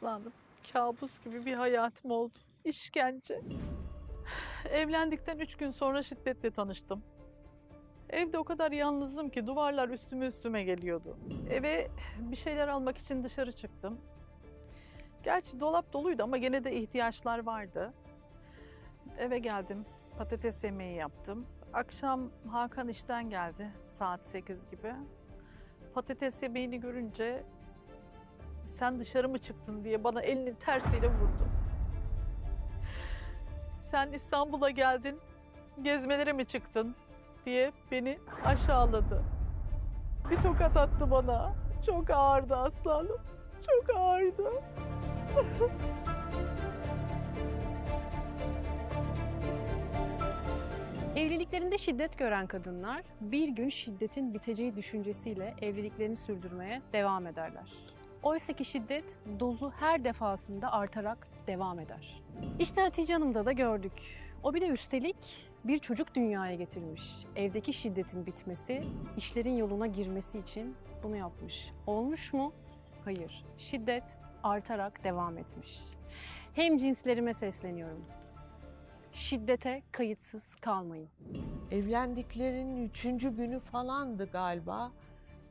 aslanım. Kabus gibi bir hayatım oldu. İşkence. Evlendikten üç gün sonra şiddetle tanıştım. Evde o kadar yalnızım ki duvarlar üstüme üstüme geliyordu. Eve bir şeyler almak için dışarı çıktım. Gerçi dolap doluydu ama gene de ihtiyaçlar vardı. Eve geldim, patates yemeği yaptım. Akşam Hakan işten geldi saat 8 gibi. Patates yemeğini görünce sen dışarı mı çıktın diye bana elini tersiyle vurdu. Sen İstanbul'a geldin, gezmelere mi çıktın diye beni aşağıladı. Bir tokat attı bana. Çok ağırdı aslanım. Çok ağırdı. Evliliklerinde şiddet gören kadınlar bir gün şiddetin biteceği düşüncesiyle evliliklerini sürdürmeye devam ederler. Oysa ki şiddet dozu her defasında artarak devam eder. İşte Hatice Hanım'da da gördük. O bir de üstelik bir çocuk dünyaya getirmiş. Evdeki şiddetin bitmesi, işlerin yoluna girmesi için bunu yapmış. Olmuş mu? Hayır. Şiddet artarak devam etmiş. Hem cinslerime sesleniyorum. Şiddete kayıtsız kalmayın. Evlendiklerinin üçüncü günü falandı galiba.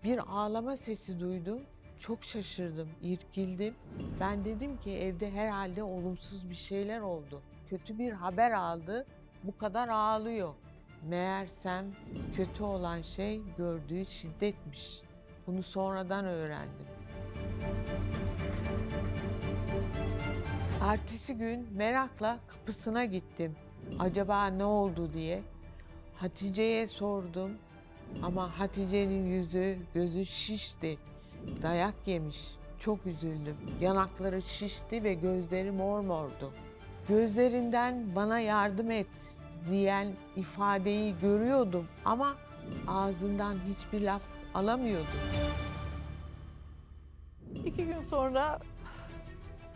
Bir ağlama sesi duydum. Çok şaşırdım, irkildim. Ben dedim ki evde herhalde olumsuz bir şeyler oldu. Kötü bir haber aldı, bu kadar ağlıyor. Meğersem kötü olan şey gördüğü şiddetmiş. Bunu sonradan öğrendim. Ertesi gün merakla kapısına gittim. Acaba ne oldu diye. Hatice'ye sordum ama Hatice'nin yüzü, gözü şişti. Dayak yemiş. Çok üzüldüm. Yanakları şişti ve gözleri mormordu. Gözlerinden bana yardım et diyen ifadeyi görüyordum ama ağzından hiçbir laf alamıyordum. İki gün sonra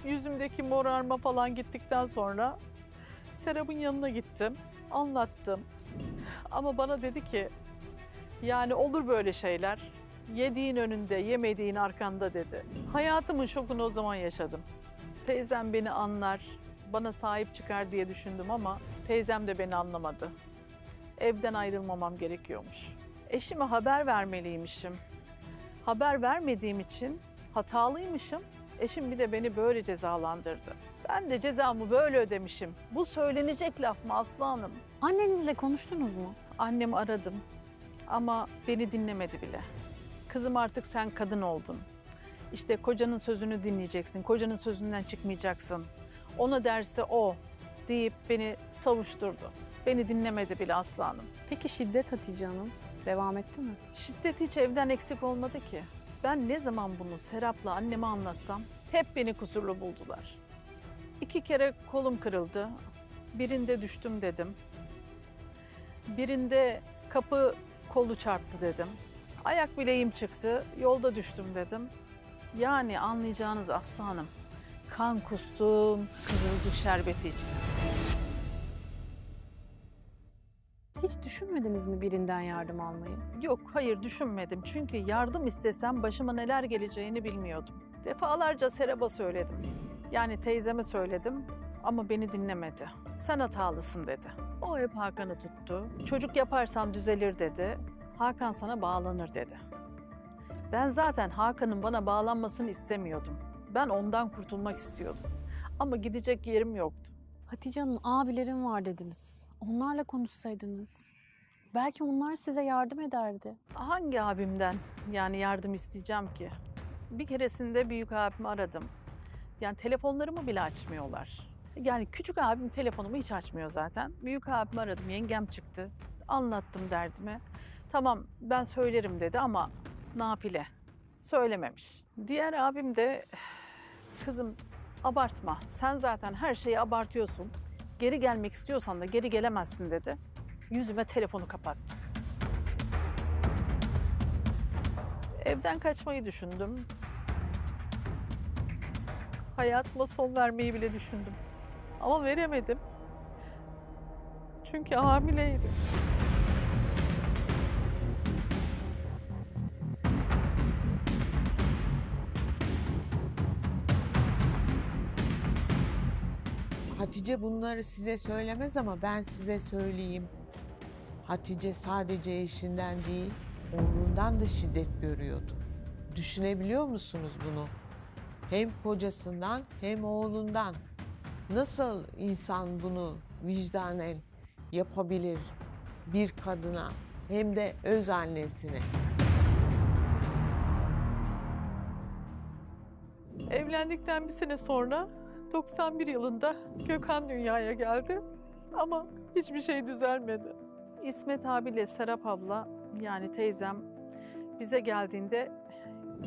yüzümdeki morarma falan gittikten sonra Serap'ın yanına gittim. Anlattım. Ama bana dedi ki yani olur böyle şeyler. Yediğin önünde, yemediğin arkanda dedi. Hayatımın şokunu o zaman yaşadım. Teyzem beni anlar, bana sahip çıkar diye düşündüm ama teyzem de beni anlamadı. Evden ayrılmamam gerekiyormuş. Eşime haber vermeliymişim. Haber vermediğim için hatalıymışım. Eşim bir de beni böyle cezalandırdı. Ben de cezamı böyle ödemişim. Bu söylenecek laf mı Aslı Hanım? Annenizle konuştunuz mu? Annemi aradım ama beni dinlemedi bile. Kızım artık sen kadın oldun. İşte kocanın sözünü dinleyeceksin, kocanın sözünden çıkmayacaksın. Ona derse o deyip beni savuşturdu. Beni dinlemedi bile Aslı Hanım. Peki şiddet Hatice Hanım devam etti mi? Şiddet hiç evden eksik olmadı ki. Ben ne zaman bunu Serap'la anneme anlatsam hep beni kusurlu buldular. İki kere kolum kırıldı. Birinde düştüm dedim. Birinde kapı kolu çarptı dedim. Ayak bileğim çıktı, yolda düştüm dedim. Yani anlayacağınız Aslı Hanım, kan kustum, kızılcık şerbeti içtim. Hiç düşünmediniz mi birinden yardım almayı? Yok, hayır düşünmedim. Çünkü yardım istesem başıma neler geleceğini bilmiyordum. Defalarca Serap'a söyledim. Yani teyzeme söyledim ama beni dinlemedi. Sen hatalısın dedi. O hep Hakan'ı tuttu. Çocuk yaparsan düzelir dedi. Hakan sana bağlanır dedi. Ben zaten Hakan'ın bana bağlanmasını istemiyordum. Ben ondan kurtulmak istiyordum. Ama gidecek yerim yoktu. Hatice Hanım abilerim var dediniz. Onlarla konuşsaydınız. Belki onlar size yardım ederdi. Hangi abimden yani yardım isteyeceğim ki? Bir keresinde büyük abimi aradım. Yani telefonlarımı bile açmıyorlar. Yani küçük abim telefonumu hiç açmıyor zaten. Büyük abimi aradım, yengem çıktı. Anlattım derdimi. Tamam ben söylerim dedi ama nafile. Söylememiş. Diğer abim de kızım abartma. Sen zaten her şeyi abartıyorsun. Geri gelmek istiyorsan da geri gelemezsin dedi. Yüzüme telefonu kapattı. Evden kaçmayı düşündüm. Hayatıma son vermeyi bile düşündüm. Ama veremedim. Çünkü hamileydim. Hatice bunları size söylemez ama ben size söyleyeyim. Hatice sadece eşinden değil, oğlundan da şiddet görüyordu. Düşünebiliyor musunuz bunu? Hem kocasından hem oğlundan. Nasıl insan bunu vicdanen yapabilir bir kadına hem de öz annesine? Evlendikten bir sene sonra 91 yılında Gökhan dünyaya geldi. Ama hiçbir şey düzelmedi. İsmet abiyle Serap abla yani teyzem bize geldiğinde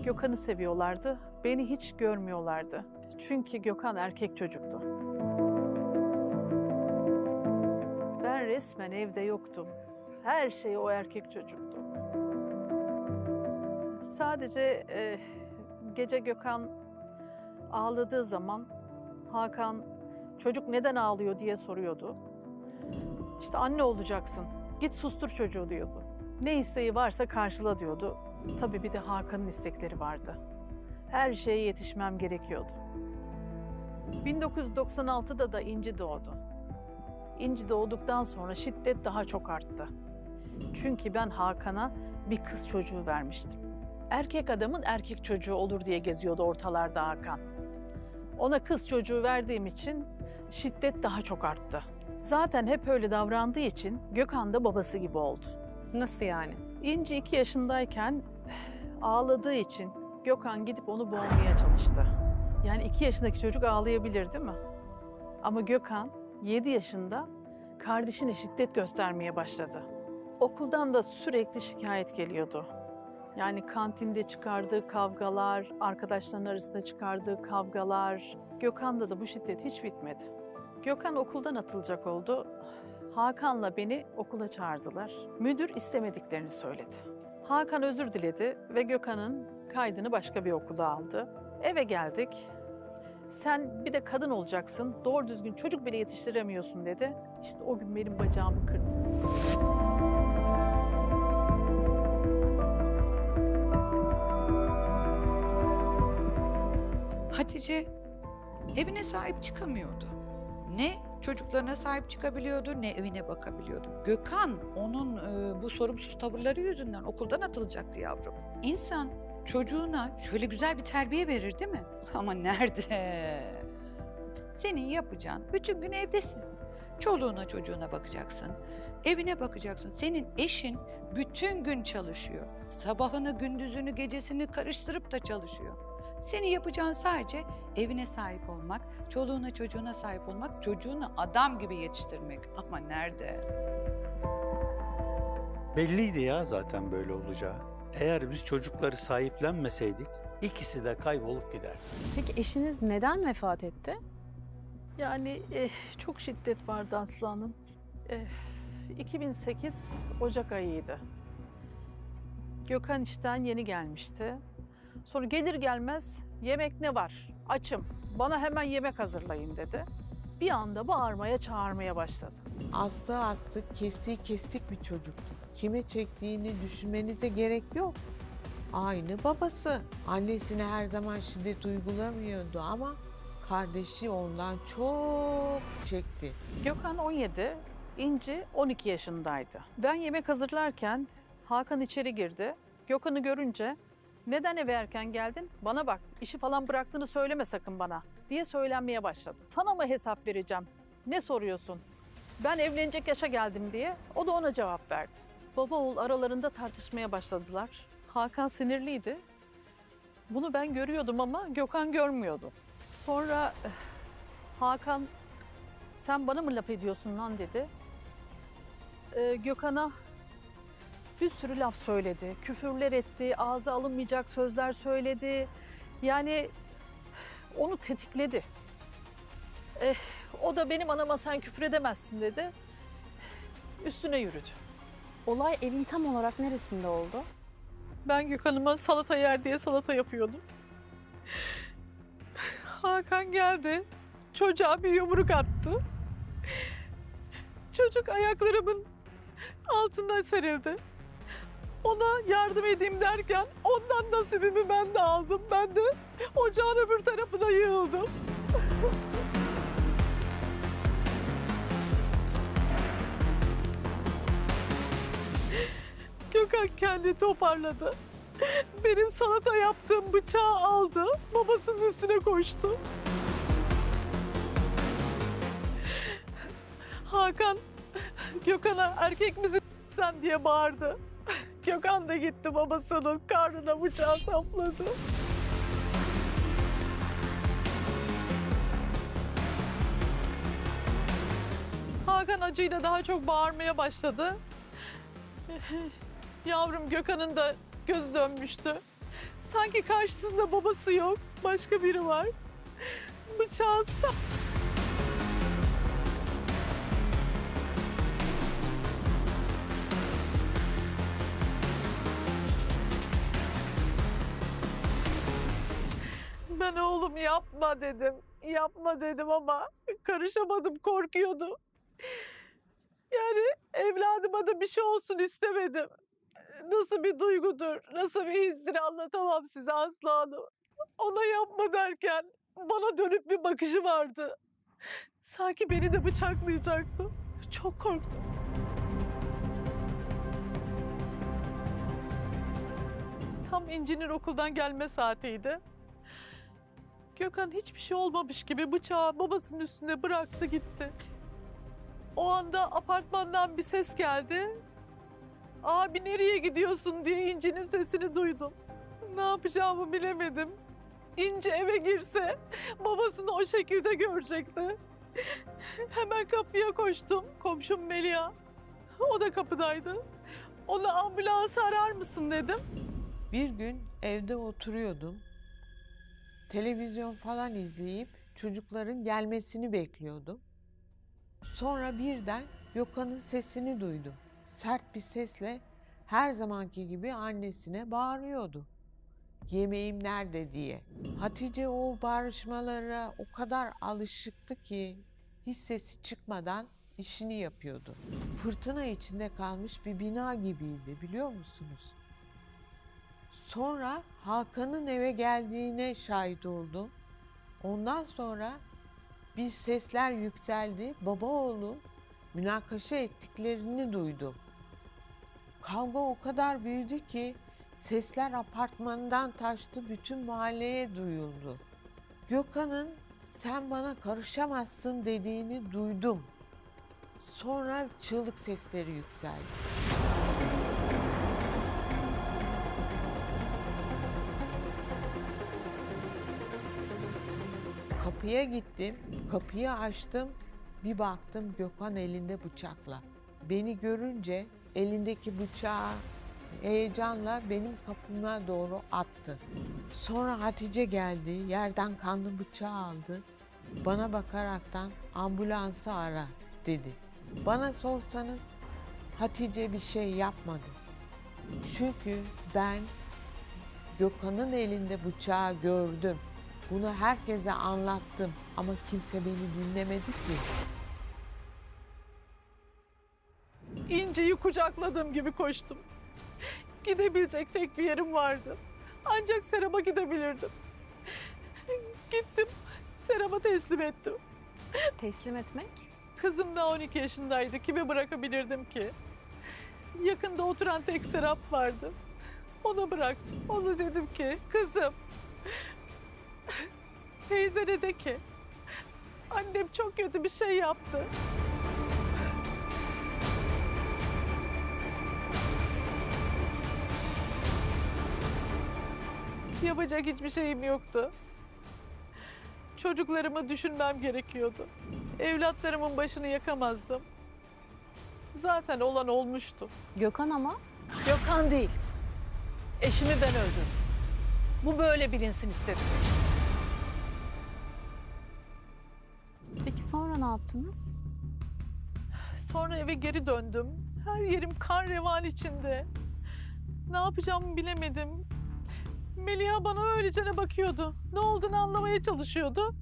Gökhan'ı seviyorlardı. Beni hiç görmüyorlardı. Çünkü Gökhan erkek çocuktu. Ben resmen evde yoktum. Her şey o erkek çocuktu. Sadece e, gece Gökhan ağladığı zaman Hakan çocuk neden ağlıyor diye soruyordu. İşte anne olacaksın. Git sustur çocuğu diyordu. Ne isteği varsa karşıla diyordu. Tabii bir de Hakan'ın istekleri vardı. Her şeye yetişmem gerekiyordu. 1996'da da İnci doğdu. İnci doğduktan sonra şiddet daha çok arttı. Çünkü ben Hakan'a bir kız çocuğu vermiştim. Erkek adamın erkek çocuğu olur diye geziyordu ortalarda Hakan. Ona kız çocuğu verdiğim için şiddet daha çok arttı. Zaten hep öyle davrandığı için Gökhan da babası gibi oldu. Nasıl yani? İnci iki yaşındayken ağladığı için Gökhan gidip onu boğmaya çalıştı. Yani iki yaşındaki çocuk ağlayabilir değil mi? Ama Gökhan 7 yaşında kardeşine şiddet göstermeye başladı. Okuldan da sürekli şikayet geliyordu. Yani kantinde çıkardığı kavgalar, arkadaşların arasında çıkardığı kavgalar. Gökhan'da da bu şiddet hiç bitmedi. Gökhan okuldan atılacak oldu. Hakan'la beni okula çağırdılar. Müdür istemediklerini söyledi. Hakan özür diledi ve Gökhan'ın kaydını başka bir okula aldı. Eve geldik. Sen bir de kadın olacaksın, doğru düzgün çocuk bile yetiştiremiyorsun dedi. İşte o gün benim bacağımı kırdı. Hatice evine sahip çıkamıyordu. Ne çocuklarına sahip çıkabiliyordu ne evine bakabiliyordu. Gökhan onun e, bu sorumsuz tavırları yüzünden okuldan atılacaktı yavrum. İnsan çocuğuna şöyle güzel bir terbiye verir değil mi? Ama nerede? Senin yapacağın bütün gün evdesin. Çoluğuna çocuğuna bakacaksın. Evine bakacaksın. Senin eşin bütün gün çalışıyor. Sabahını, gündüzünü, gecesini karıştırıp da çalışıyor. Senin yapacağın sadece evine sahip olmak, çoluğuna çocuğuna sahip olmak, çocuğunu adam gibi yetiştirmek. Ama nerede? Belliydi ya zaten böyle olacağı. Eğer biz çocukları sahiplenmeseydik ikisi de kaybolup giderdi. Peki eşiniz neden vefat etti? Yani eh, çok şiddet vardı Aslı Hanım. Eh, 2008 Ocak ayıydı. Gökhan işten yeni gelmişti. Sonra gelir gelmez yemek ne var? Açım. Bana hemen yemek hazırlayın dedi. Bir anda bağırmaya çağırmaya başladı. Astı astı, kestiği kestik bir çocuktu. Kime çektiğini düşünmenize gerek yok. Aynı babası. Annesine her zaman şiddet uygulamıyordu ama kardeşi ondan çok çekti. Gökhan 17, İnci 12 yaşındaydı. Ben yemek hazırlarken Hakan içeri girdi. Gökhan'ı görünce neden eve erken geldin? Bana bak işi falan bıraktığını söyleme sakın bana diye söylenmeye başladı. Sana mı hesap vereceğim? Ne soruyorsun? Ben evlenecek yaşa geldim diye o da ona cevap verdi. Baba oğul aralarında tartışmaya başladılar. Hakan sinirliydi. Bunu ben görüyordum ama Gökhan görmüyordu. Sonra eh, Hakan sen bana mı laf ediyorsun lan dedi. Ee, Gökhan'a bir sürü laf söyledi. Küfürler etti, ağza alınmayacak sözler söyledi. Yani onu tetikledi. Eh, o da benim anama sen küfür edemezsin dedi. Üstüne yürüdü. Olay evin tam olarak neresinde oldu? Ben Gökhan'ıma salata yer diye salata yapıyordum. Hakan geldi. Çocuğa bir yumruk attı. Çocuk ayaklarımın altında serildi ona yardım edeyim derken ondan nasibimi ben de aldım. Ben de ocağın öbür tarafına yığıldım. Gökhan kendi toparladı. Benim salata yaptığım bıçağı aldı, babasının üstüne koştu. Hakan, Gökhan'a erkek misin sen diye bağırdı. Gökhan da gitti babasının karnına bıçağı sapladı. Hakan acıyla daha çok bağırmaya başladı. Yavrum Gökhan'ın da göz dönmüştü. Sanki karşısında babası yok, başka biri var. Bıçağı sa- oğlum yapma dedim. Yapma dedim ama karışamadım, korkuyordu. Yani evladıma da bir şey olsun istemedim. Nasıl bir duygudur, nasıl bir histir anlatamam size Aslı Hanım. Ona yapma derken bana dönüp bir bakışı vardı. Sanki beni de bıçaklayacaktı. Çok korktum. Tam İnci'nin okuldan gelme saatiydi. Gökhan hiçbir şey olmamış gibi bıçağı babasının üstüne bıraktı gitti. O anda apartmandan bir ses geldi. Abi nereye gidiyorsun diye İnci'nin sesini duydum. Ne yapacağımı bilemedim. İnci eve girse babasını o şekilde görecekti. Hemen kapıya koştum. Komşum Melia. O da kapıdaydı. Ona ambulans arar mısın dedim. Bir gün evde oturuyordum. Televizyon falan izleyip çocukların gelmesini bekliyordum. Sonra birden Gökhan'ın sesini duydum. Sert bir sesle her zamanki gibi annesine bağırıyordu. Yemeğim nerede diye. Hatice o bağırışmalara o kadar alışıktı ki hiç sesi çıkmadan işini yapıyordu. Fırtına içinde kalmış bir bina gibiydi biliyor musunuz? Sonra Hakan'ın eve geldiğine şahit oldum. Ondan sonra bir sesler yükseldi. Baba oğlu münakaşa ettiklerini duydum. Kavga o kadar büyüdü ki sesler apartmandan taştı, bütün mahalleye duyuldu. Gökhan'ın sen bana karışamazsın dediğini duydum. Sonra çığlık sesleri yükseldi. Kapıya gittim, kapıyı açtım. Bir baktım Gökhan elinde bıçakla. Beni görünce elindeki bıçağı heyecanla benim kapıma doğru attı. Sonra Hatice geldi, yerden kanlı bıçağı aldı. Bana bakaraktan ambulansı ara dedi. Bana sorsanız Hatice bir şey yapmadı. Çünkü ben Gökhan'ın elinde bıçağı gördüm. Bunu herkese anlattım ama kimse beni dinlemedi ki. İnci'yi kucakladığım gibi koştum. Gidebilecek tek bir yerim vardı. Ancak Serap'a gidebilirdim. Gittim, Serap'a teslim ettim. Teslim etmek? Kızım da 12 yaşındaydı. Kime bırakabilirdim ki? Yakında oturan tek Serap vardı. Ona bıraktım. Ona dedim ki, kızım, teyzene de ki, annem çok kötü bir şey yaptı. Yapacak hiçbir şeyim yoktu. Çocuklarımı düşünmem gerekiyordu. Evlatlarımın başını yakamazdım. Zaten olan olmuştu. Gökhan ama Gökhan değil. Eşimi ben öldürdüm. Bu böyle bilinsin istedim. Sonra ne? Sonra eve geri döndüm. Her yerim kan revan içinde. Ne yapacağımı bilemedim. Melia bana öylece bakıyordu. Ne olduğunu anlamaya çalışıyordu.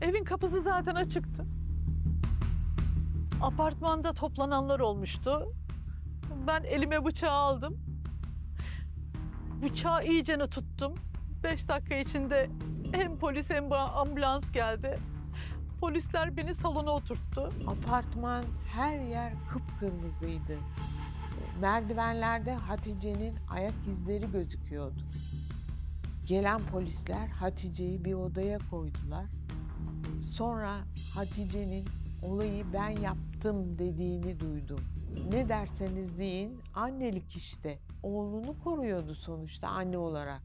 Evin kapısı zaten açıktı. Apartmanda toplananlar olmuştu. Ben elime bıçağı aldım. Bıçağı iyicene tuttum. Beş dakika içinde hem polis hem bu ambulans geldi. Polisler beni salona oturttu. Apartman her yer kıpkırmızıydı. Merdivenlerde Hatice'nin ayak izleri gözüküyordu. Gelen polisler Hatice'yi bir odaya koydular. Sonra Hatice'nin olayı ben yaptım dediğini duydum. Ne derseniz deyin annelik işte. Oğlunu koruyordu sonuçta anne olarak.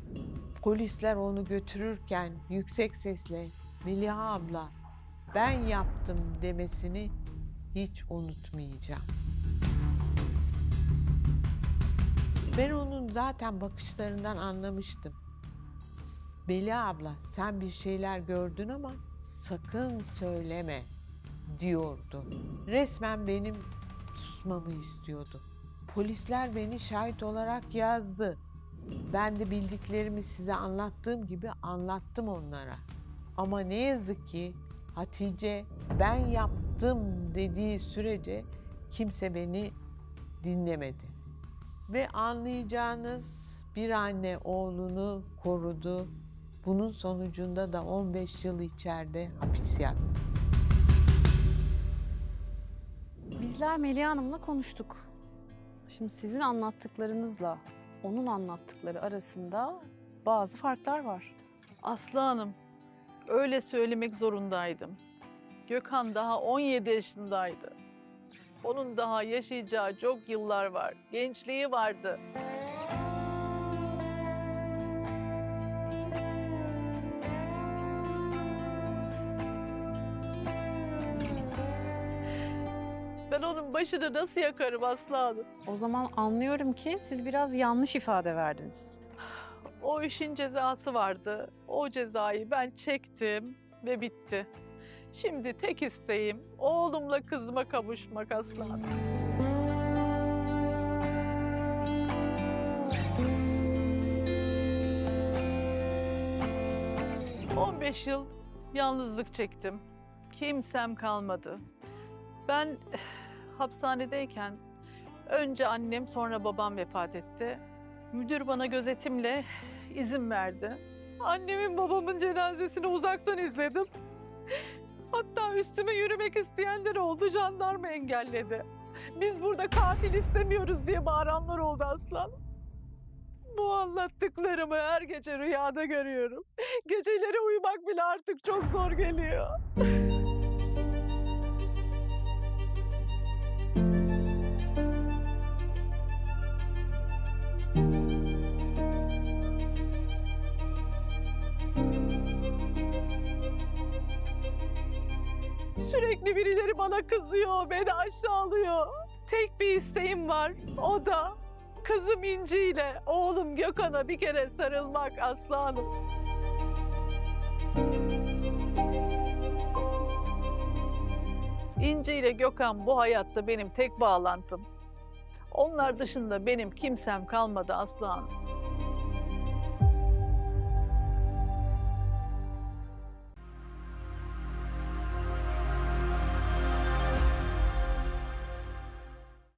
Polisler onu götürürken yüksek sesle Meliha abla ben yaptım demesini hiç unutmayacağım. Ben onun zaten bakışlarından anlamıştım. Beli abla sen bir şeyler gördün ama sakın söyleme diyordu. Resmen benim susmamı istiyordu. Polisler beni şahit olarak yazdı. Ben de bildiklerimi size anlattığım gibi anlattım onlara. Ama ne yazık ki Hatice ben yaptım dediği sürece kimse beni dinlemedi. Ve anlayacağınız bir anne oğlunu korudu. Bunun sonucunda da 15 yıl içeride hapis yattı. Bizler Melih Hanım'la konuştuk. Şimdi sizin anlattıklarınızla onun anlattıkları arasında bazı farklar var. Aslı Hanım, öyle söylemek zorundaydım. Gökhan daha 17 yaşındaydı. Onun daha yaşayacağı çok yıllar var. Gençliği vardı. Ben onun başını nasıl yakarım Aslı Hanım? O zaman anlıyorum ki siz biraz yanlış ifade verdiniz. O işin cezası vardı. O cezayı ben çektim ve bitti. Şimdi tek isteğim oğlumla kızıma kavuşmak aslan. ...15 yıl yalnızlık çektim. Kimsem kalmadı. Ben hapishanedeyken... ...önce annem sonra babam vefat etti. Müdür bana gözetimle izin verdi. Annemin babamın cenazesini uzaktan izledim. Hatta üstüme yürümek isteyenler oldu, jandarma engelledi. Biz burada katil istemiyoruz diye bağıranlar oldu aslan. Bu anlattıklarımı her gece rüyada görüyorum. Geceleri uyumak bile artık çok zor geliyor. Sürekli birileri bana kızıyor, beni aşağılıyor. Tek bir isteğim var, o da kızım İnci ile oğlum Gökhan'a bir kere sarılmak aslanım. İnci ile Gökhan bu hayatta benim tek bağlantım. Onlar dışında benim kimsem kalmadı aslanım.